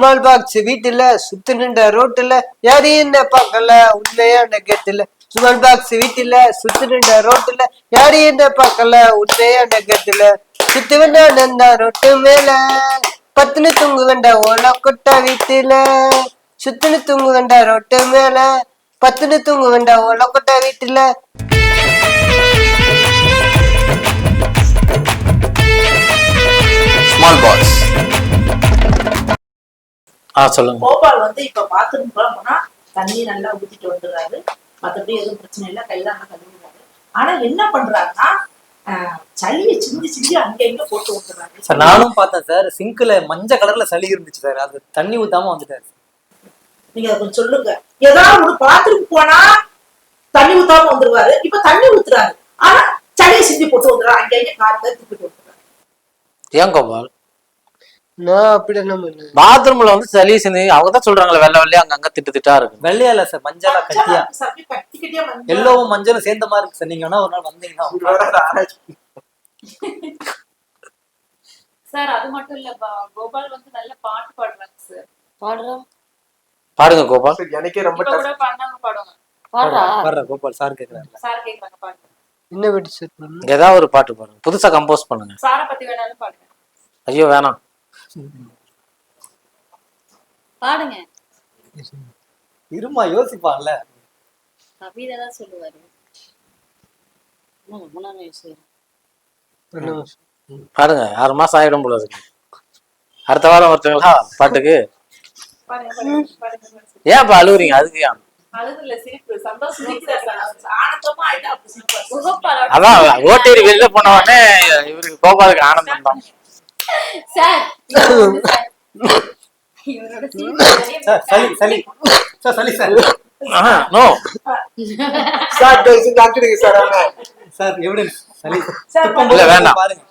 Small box வீட்டுல சுத்து நின்ற ரோட்டுல யாரையும் என்ன பார்க்கல? உண்மையான கெத்துல ஸ்மால் பாக்ஸ் வீட்டுல சுத்து நின்ற ரோட்டுல யாரையும் என்ன பார்க்கல? உண்மையான கெத்துல சுத்து வேண்டா நந்தா ரோட்டு மேல பத்துனு தூங்கு வேண்டா ஓல கொட்டா வீட்டுல. சுத்துனு தூங்கு வேண்டா ரோட்டு மேல பத்துனு தூங்கு வேண்டா ஓல கொட்டா வீட்டுல. ஸ்மால் பாக்ஸ் சொல்லுங்க. கோபால் வந்து இப்ப பாத்ரூம் போனா தண்ணி நல்லா ஊத்திட்டு வந்துடுறாரு. மத்தபடி எதுவும் பிரச்சனை இல்லை. கையெல்லாம் கழுவுறாரு. ஆனா என்ன பண்றாருன்னா ஆஹ், சளியை சிந்தி சிந்தி அங்க இங்க போட்டு விட்டுறாரு சார் நானும் பார்த்தேன் சார். சிங்க்ல மஞ்சள் கலர்ல சளி இருந்துச்சு சார். அது தண்ணி ஊத்தாம வந்துட்டாரு. நீங்க அதை கொஞ்சம் சொல்லுங்க. ஏதாவது ஒரு பாத்ரூம் போனா தண்ணி ஊத்தாம வந்துருவாரு இப்ப தண்ணி ஊத்துறாரு. ஆனா சளியை சிந்தி போட்டு வந்துடுறாரு. அங்க இங்க காத்துல துப்பிட்டு விட்டுறாரு ஏன் கோபால் நான் அப்படி என்ன பண்ணேன் பாத்ரூம்ல வந்து சளி சிந்தி அவங்க தான் சொல்றாங்களே வெள்ளை வெள்ளையா அங்கங்க திட்டு திட்டா இருக்கு. வெள்ளையா இல்ல சார் மஞ்சளா கட்டியா. எல்லோவும் மஞ்சளும் சேர்ந்த மாதிரி இருக்கு சார். நீங்க வேணா ஒரு நாள் வந்தீங்கன்னா சார் அது மட்டும் இல்ல கோபால் வந்து நல்ல பாட்டு பாடுறாங்க சார். பாடுறோம். பாடுங்க கோபால். எனக்கே ரொம்ப கூட பண்ணாங்க பாடுறா? கோபால் சார் கேக்குறாரு. சார் கேக்குறாங்க பாடுங்க. என்ன வெடி சார் ஏதாவது ஒரு பாட்டு பாடுங்க. புதுசா கம்போஸ் பண்ணுங்க. சாரை பத்தி வேணாலும் பாடுங்க. ஐயோ வேணாம். பாடுங்க. இருமா யோசிப்பான்ல. கவிதை தான் சொல்லுவாரு. ரொம்ப யோசிக்கிறேன். பாடுங்க. ஆறு மாசம் ஆயிடும் போல இருக்கு. அடுத்த வாரம் ஒருத்தங்களா பாட்டுக்கு? பாடுங்க பாடுங்க பாடுங்க பாடுங்க. ஏன்? இப்ப அழுவுறீங்க அதுக்கு அதான் ஓட்டேரி வெளியில போன உடனே இவருக்கு கோபாலுக்கு ஆனந்தம் தான் சார் வந்து சார், சார் சளி சளி. சார் சளி சார். நோ சார் செஞ்சு அனுப்பிடுங்க சார் அவனை. சார் எவிடன்ஸ் இல்ல, வேண்டாம். பாருங்க.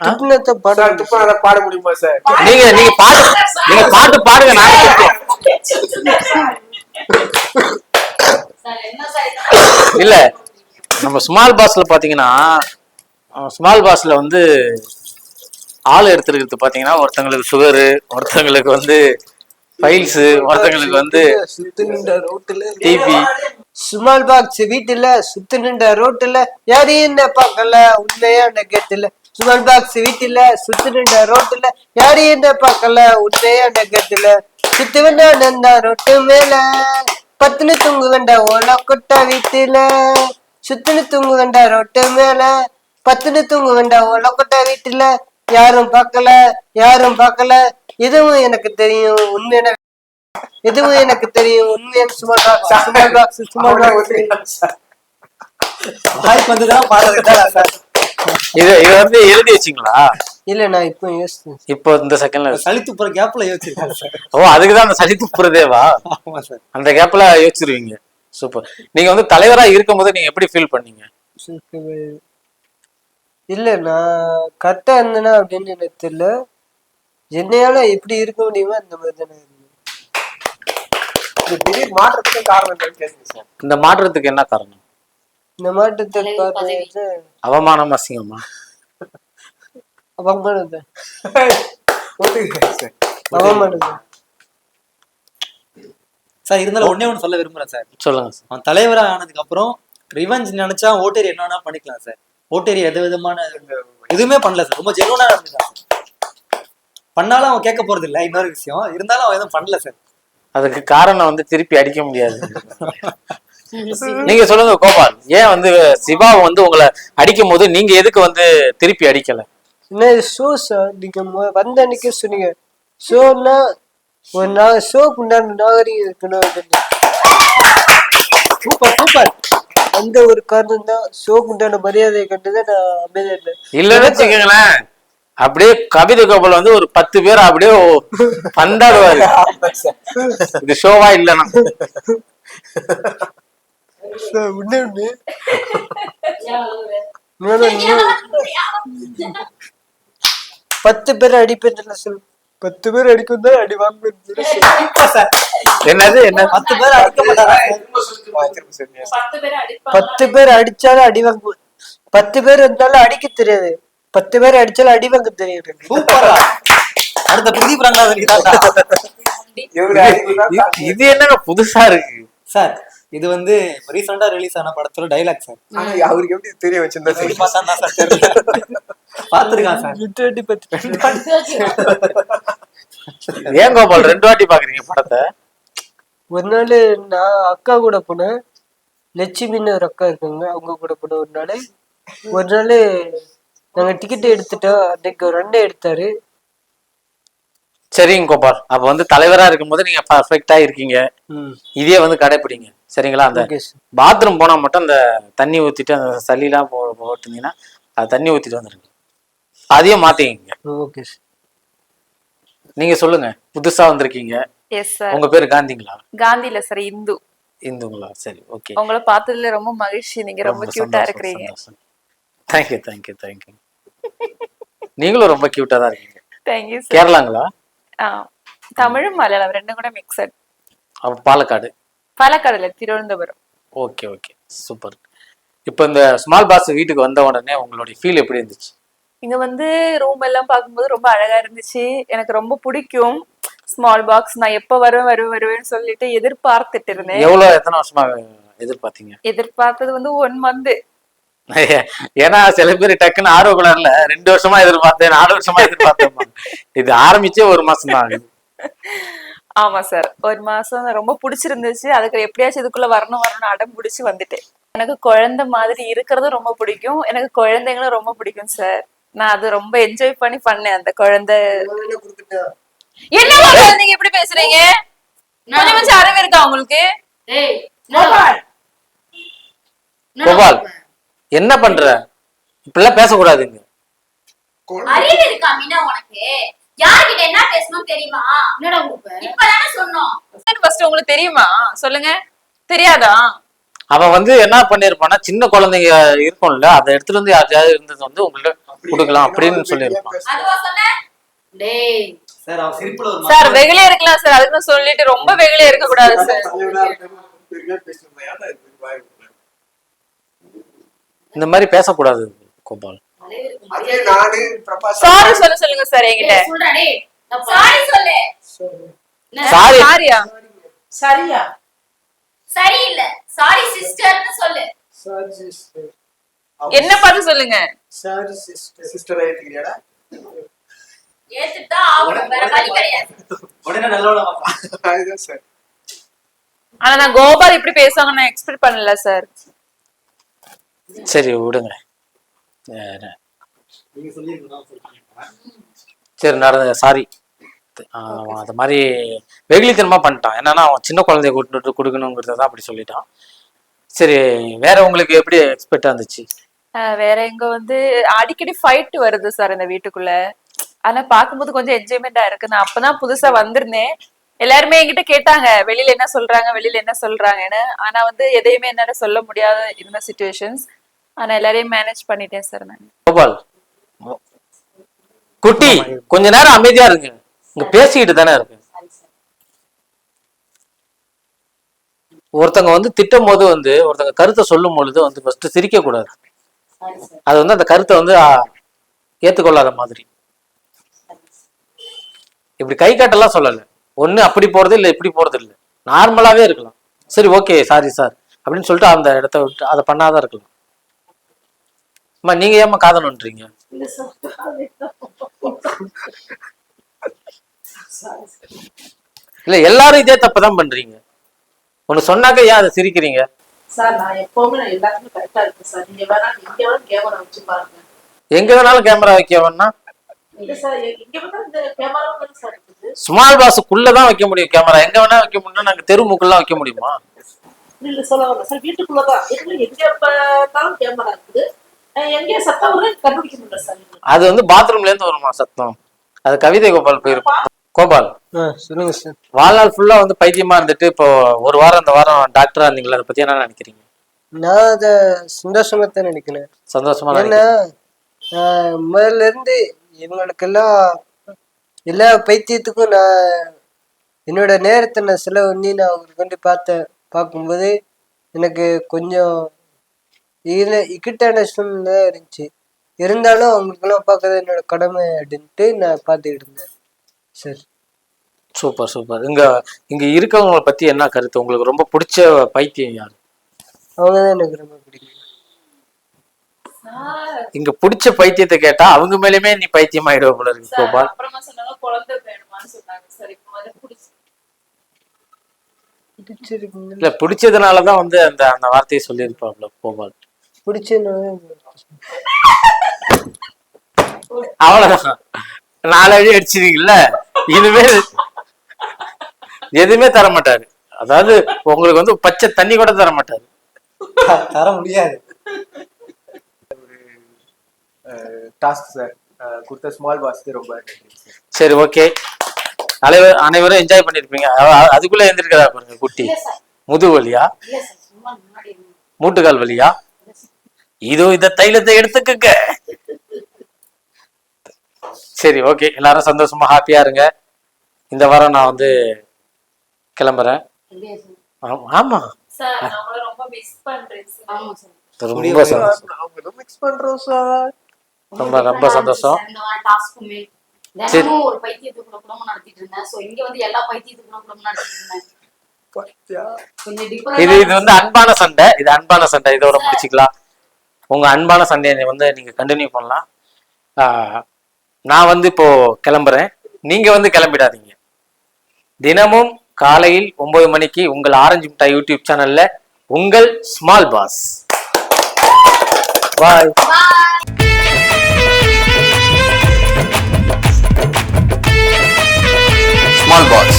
துப்புனத்தை பாட. பாட முடியுமா சார்? நீங்க நீங்க பாட்டு நீங்க பாட்டு பாடுங்க நான்? இல்ல நம்ம ஸ்மால் பாஸ்ல பாத்தீங்கன்னா ஸ்மால் பாஸ்ல வந்து ஆள் எடுத்துருக்கிறது பாத்தீங்கன்னா ஒருத்தங்களுக்கு சுகரு ஒருத்தங்களுக்கு வந்து ஃபைல்ஸ் ஒருத்தங்களுக்கு வந்து சுத்து நின்ற ரோட்டுல டிபி ஸ்மால் பாக்ஸ் வீட்டுல சுத்து நின்ற ரோட்டுல. யாரையும் என்ன பார்க்கல? உண்மையான கெத்துல ஸ்மால் பாக்ஸ் வீட்டுல சுத்து நின்ற ரோட்டுல. யாரையும் என்ன பார்க்கல? உண்மையான கெத்துல சுத்து வேண்டா நந்தா ரோட்டு மேல. பத்துனு தூங்கு வேண்டா ஓல கொட்டா வீட்டுல. சுத்துனு தூங்கு வேண்டா ரோட்டு மேல. பத்துனு தூங்கு வேண்டா ஓல கொட்டா வீட்டுல யாரும் பார்க்கல யாரும் பார்க்கல. இதுவும் எனக்கு தெரியும் உண்மையான இதுவும் எனக்கு தெரியும் உண்மையான சுமார் பாக்ஸ் சுமார் பாக்ஸ் சுமார் பாக்ஸ் வாய்ப்பு வந்துதான் பாடுறது சார்? இது இது வந்து எழுதி வச்சிங்களா? இல்ல நான் இப்போ யோசிச்சேன் இப்போ இந்த செகண்ட்ல சளி துப்புற கேப்ல யோசிச்சிருக்காரு சார். ஓ அதுக்குதான் அந்த சளி துப்புறதேவா ஆமா சார். அந்த கேப்ல யோசிச்சிருவீங்க. சூப்பர். நீங்க வந்து தலைவரா இருக்கும்போது நீங்க எப்படி ஃபீல் பண்ணீங்க? இல்ல நான் கரெக்டா இருந்தேனா அப்படின்னு எனக்கு தெரியல. என்னையால எப்படி இருக்க முடியுமோ அந்த மாதிரி தான் திடீர் மாற்றத்துக்கு காரணம் இந்த மாற்றத்துக்கு என்ன காரணம்? இந்த மாற்றத்துக்கு காரணம் அவமானம் அசிங்கமா? அவமானது அவமானது சார். இருந்தாலும் ஒண்ணே ஒண்ணு சொல்ல விரும்புறேன் சார். சொல்லுங்க சார். அவன் தலைவரா ஆனதுக்கு அப்புறம் ரிவெஞ்ச் நினைச்சா ஓட்டேரி என்ன வேணா பண்ணிக்கலாம் சார். ஓட்டேரி எது விதமான எதுவுமே பண்ணல சார். ரொம்ப ஜெனுவனா நடந்துட்டான் சார் பண்ணாலும் அவன் கேட்க போறது இல்ல இன்னொரு விஷயம். இருந்தாலும் அவன் எதுவும் பண்ணல சார். அதுக்கு காரணம் வந்து திருப்பி அடிக்க முடியாது. நீங்க சொல்லுங்க கோபால். ஏன் வந்து சிவா வந்து உங்களை அடிக்கும் போது நீங்க எதுக்கு வந்து திருப்பி அடிக்கல? என்ன ஷோ சார் நீங்க வந்த அன்னைக்கே சொன்னீங்க. ஷோன்னா ஒரு நா ஷோக்கு உண்டான நாகரிகம் இருக்கணும் அப்படின்னு. Super super. அந்த ஒரு காரணம் தான் ஷோக்கு உண்டான மரியாதையை கண்டுதான் நான் அமைதியா இருந்தேன். இல்லன்னு வச்சுக்கோங்களேன். அப்படியே கவிதை கோபால் வந்து ஒரு பத்து பேர் அப்படியே பந்தாடுவாரு. இது ஷோவா இல்லைன்னா? இன்னொன்னு இன்னும் பத்து பேர் அடிப்பேன் சொல் பத்து பேர் அடிக்கும் தான் அடி சார். என்னது என்ன? பத்து பேர் அடிக்க பத்து பேர் அடிச்சாலும் அடி வாங்குவேன் பத்து பேர் இருந்தாலும் அடிக்க தெரியாது. பத்து பேர் அடிச்சாலும் அடி வாங்க எனக்கு. சூப்பரா. அடுத்த பிரதீப் ரங்கநாதன். இது- இது என்னங்க புதுசா இருக்கு? சார் இது வந்து ரீசெண்டா ரிலீஸ் ஆன படத்தோட டைலாக் சார். ஆனா அவருக்கு எப்படி தெரிய வச்சிருந்தா எப்படி பார்த்தா தான் சார் பாத்துருக்கான் சார். விட்டு ஏன் கோபால் ரெண்டு வாட்டி பாக்குறீங்க படத்தை? ஒரு நாள் நான் அக்கா கூட போனேன். லட்சுமின்னு ஒரு அக்கா இருக்காங்க. அவங்க கூட போனேன் ஒரு நாள். ஒரு நாள் நாங்க டிக்கெட் எடுத்துட்டோம். அன்னைக்கு ஒரு அண்ணன் எடுத்தாரு. சரிங்க கோபால். அப்ப வந்து தலைவரா இருக்கும்போது நீங்க பர்ஃபெக்டா இருக்கீங்க. ம். இதே வந்து கடைப்பிடிங்க. சரிங்களா? அந்த பாத்ரூம் போனா மட்டும் அந்த தண்ணி ஊத்திட்டு அந்த சளிலாம் போ போட்டுருந்தீங்கன்னா அது தண்ணி ஊத்திட்டு வந்துருங்க. அதையும் மாத்திக்கங்க. ஓகே சார் நீங்க சொல்லுங்க. புதுசா வந்திருக்கீங்க. எஸ் சார் உங்க பேரு காந்திங்களா? காந்தில சார் இந்து. இந்துங்களா? சரி ஓகே உங்களை பார்த்ததுல ரொம்ப மகிழ்ச்சி. நீங்க ரொம்ப கியூட்டா இருக்கிறீங்க. தேங்க்யூ தேங்க்யூ தேங்க்யூ நீங்களும் ரொம்ப கியூட்டா தான் இருக்கீங்க. தேங்க்யூ கேரளாங்களா? தமிழும் மலையாளம் ரெண்டும் கூட மிக்சட் அப்ப பாலக்காடு. பாலக்காடுல திருவனந்தபுரம். ஓகே ஓகே சூப்பர் இப்போ இந்த ஸ்மால் பாஸ் வீட்டுக்கு வந்த உடனே உங்களுடைய ஃபீல் எப்படி இருந்துச்சு? இங்க வந்து ரூம் எல்லாம் பார்க்கும்போது ரொம்ப அழகா இருந்துச்சு. எனக்கு ரொம்ப பிடிக்கும். ஸ்மால் பாக்ஸ் நான் எப்ப வருவேன் வருவேன் வருவேன்னு சொல்லிட்டு எதிர்பார்த்துட்டு இருந்தேன் எவ்வளவு எத்தனை வருஷமா எதிர்பார்த்தீங்க? எதிர்பார்த்தது வந்து ஒன் மந்த் ஏன்னா சில பேர் டக்குன்னு ஆர்வ கலர்ல ரெண்டு வருஷமா எதிர்பார்த்தேன் நாலு வருஷமா எதிர்பார்த்தேன் இது ஆரம்பிச்சே ஒரு மாசம் தான் ஆமா சார் ஒரு மாசம் ரொம்ப பிடிச்சிருந்துச்சு. அதுக்கு எப்படியாச்சும் இதுக்குள்ள வரணும் வரணும்னு அடம் பிடிச்சு வந்துட்டேன். எனக்கு குழந்தை மாதிரி இருக்கிறது ரொம்ப பிடிக்கும். எனக்கு குழந்தைங்களும் ரொம்ப பிடிக்கும் சார் நான் அது ரொம்ப என்ஜாய் பண்ணி பண்ணேன் அந்த குழந்தை. என்ன குழந்தைங்க இப்படி பேசுறீங்க? கொஞ்சம் கொஞ்சம் அறிவு இருக்கா உங்களுக்கு? டேய் கோபால். என்ன பண்ற? இப்படிலாம் பேசக்கூடாதுங்க. அறிவு இருக்கா மீனா உனக்கு? யார்கிட்ட என்ன பேசணும் தெரியுமா? என்னடா இப்பதானே சொன்னோம். ஃபர்ஸ்ட் உங்களுக்கு தெரியுமா? சொல்லுங்க. தெரியாதா? அவன் வந்து என்ன பண்ணிருப்பான்னா சின்ன குழந்தைங்க இருக்கும்ல அதை எடுத்துட்டு வந்து யாரையாவது இருந்தது வந்து உங்கள்ட்ட கொடுக்கலாம் அப்படின்னு சொல்லியிருப்பான். அதுவா சொன்ன? டேய் சார் அவன் சிரிப்புல ஒரு சார் வெகுளியா இருக்கலாம் சார். அதுக்கு சொல்லிட்டு ரொம்ப வெகுளியா இருக்க கூடாது சார் இந்த மாதிரி பேசக்கூடாது கோபால். சாரி சொல்ல சொல்லுங்க சார் என்கிட்ட. சாரி சொல்லு. சாரி சாரியா சரியா சரி இல்ல சாரி சிஸ்டர்னு சொல்லு. என்ன பார்த்து சொல்லுங்க? சாரி சிஸ்டர் சிஸ்டர் ஏத்துட்டா ஆகணும். வேற வழி கிடையாது. உடனே நல்லவனா பார்ப்பான். அதுதான் சார். ஆனா நான் கோபால் இப்படி பேசுவாங்க நான் எக்ஸ்பெக்ட் பண்ணல சார். சரி விடுங்க. சரி நடந்த சாரி அது மாதிரி வெகுளித்தனமா பண்ணிட்டான். என்னன்னா அவன் சின்ன குழந்தைய கூட்டிட்டு கொடுக்கணுங்கிறத தான் அப்படி சொல்லிட்டான். சரி வேற உங்களுக்கு எப்படி எக்ஸ்பெக்டா இருந்துச்சு? வேற எங்க வந்து அடிக்கடி ஃபைட் வருது சார் இந்த வீட்டுக்குள்ள. ஆனா பாக்கும்போது கொஞ்சம் என்ஜாய்மெண்டா இருக்கு. நான் அப்பதான் புதுசா வந்திருந்தேன். எல்லாருமே என்கிட்ட கேட்டாங்க வெளியில என்ன சொல்றாங்க? வெளியில என்ன சொல்றாங்கன்னு. ஆனா வந்து எதையுமே என்னால சொல்ல முடியாத இருந்த சுச்சுவேஷன்ஸ் ஆனா எல்லாரையும் மேனேஜ் பண்ணிட்டேன் சார் நான். கோபால் குட்டி கொஞ்ச நேரம் அமைதியா இருங்க. இங்க பேசிக்கிட்டு தானே இருக்கு ஒருத்தங்க வந்து திட்டும் போது வந்து ஒருத்தங்க கருத்தை சொல்லும் பொழுது வந்து ஃபர்ஸ்ட் சிரிக்க கூடாது அது வந்து அந்த கருத்தை வந்து ஏத்துக்கொள்ளாத மாதிரி. இப்படி கை காட்டெல்லாம் சொல்லல. ஒண்ணு அப்படி போறது இல்ல இப்படி போறது இல்ல. நார்மலாவே இருக்கலாம். சரி ஓகே சாரி சார் அப்படின்னு சொல்லிட்டு அந்த இடத்த விட்டு அதை பண்ணாதான் இருக்கலாம். அம்மா நீங்க ஏமா காதணுன்றீங்க இல்ல எல்லாரும் இதே தப்பு தான் பண்றீங்க. ஒண்ணு சொன்னாக்க ஏன் அதை சிரிக்கிறீங்க? எங்க வேணாலும் கேமரா வைக்க இந்த கேமரா தானே ஸ்மால் வைக்க முடியும் கேமரா எங்க வேணா வைக்க முடியும் நாங்க தெருமுக்குள்ள வைக்க முடியுமா? இல்ல சொல்ல வரல. சார் வீட்டுக்குள்ளதான். எங்க எங்க பார்த்தாலும் கேமரா இருக்குது. எங்கே சத்தம் வரும் கண்டுபிடிக்க முடியல சார். அது வந்து பாத்ரூம்ல இருந்து வருமா சத்தம்? அது கவிதை கோபால் போயிருக்கும் கோபால். சொல்லுங்க சார். வாழ்நாள் ஃபுல்லா வந்து பைத்தியமா இருந்துட்டு இப்போ ஒரு வாரம் அந்த வாரம் டாக்டரா இருந்தீங்களா? அதை பத்தி என்ன நினைக்கிறீங்க? நான் அதை சந்தோஷமா தான் நினைக்கிறேன். சந்தோஷமா ஆஹ் முதல்ல இருந்து இவங்களுக்கெல்லாம் எல்லா பைத்தியத்துக்கும் நான் என்னோட நேரத்தை நான் செலவு பண்ணி நான் அவங்களுக்கு வந்து பார்த்தேன் பார்க்கும்போது எனக்கு கொஞ்சம் இதில் இக்கட்டான சூழ்நிலை இருந்துச்சு. இருந்தாலும் அவங்களுக்கெல்லாம் பார்க்கறது என்னோட கடமை அப்படின்ட்டு நான் பார்த்துக்கிட்டு இருந்தேன். சரி. Super super. இங்க இங்க இருக்கவங்களை பத்தி என்ன கருத்து? உங்களுக்கு ரொம்ப பிடிச்ச பைத்தியம் யாரு? அவங்க தான் எனக்கு ரொம்ப பிடிக்கும். இங்க பிடிச்ச பைத்தியத்தை கேட்டா அவங்க மேலயுமே நீ பைத்தியம் ஆயிடுவ போல இருக்கு கோபால். இல்ல பிடிச்சதுனாலதான் வந்து அந்த அந்த வார்த்தையை சொல்லியிருப்பாப்ல கோபால். பிடிச்சதுனால அவ்வளவுதான். நாலு அடி அடிச்சிருக்கீங்கல்ல? இனிமேல் எதுவுமே தர மாட்டாரு அதாவது உங்களுக்கு வந்து பச்சை தண்ணி கூட தர மாட்டாரு தர முடியாது. டாஸ்க் சார் கொடுத்த ஸ்மால் பாஸ்க்கு ரொம்ப நன்றி சார் சரி ஓகே அனைவரும் அனைவரும் என்ஜாய் பண்ணிருப்பீங்க. அதுக்குள்ள எந்திருக்கிறா பாருங்க குட்டி. இல்ல சார் முதுகு வலியா? இல்ல சார் சும்மா முன்னாடி இருந்து. மூட்டுக்கால் வலியா? இதோ இந்த தைலத்தை எடுத்துக்கங்க. சரி ஓகே எல்லாரும் சந்தோஷமா ஹாப்பியா இருங்க. இந்த வாரம் நான் வந்து கிளம்புறேன். ஆமா- ஆமா. சார் நான் உங்களை ரொம்ப மிஸ் பண்றேன் சார் ஆமா சார் ரொம்ப சந்தோஷம் ரொம்ப ரொம்ப சந்தோஷம். இந்த வாரம் டாஸ்க்குமே. தினமும் ஒரு பைத்தியத்துக்குள்ள குடும்பம் நடத்திட்டு இருந்தேன். சோ இங்க வந்து எல்லா பைத்தியத்துக்குள்ள குடும்பம் நடத்திட்டு இருந்தேன். கொஞ்சம் இது இது வந்து அன்பான சண்டை. இது அன்பான சண்டை. இதோட முடிச்சுக்கலாம். உங்க அன்பான சண்டையை வந்து நீங்க கண்டினியூ பண்ணலாம். நான் வந்து இப்போ கிளம்புறேன். நீங்க வந்து கிளம்பிடாதீங்க. தினமும் காலையில் ஒன்பது மணிக்கு உங்கள் ஆரஞ்சு மிட்டாய் யூடியூப் சேனல்ல உங்கள் small boss bye small boss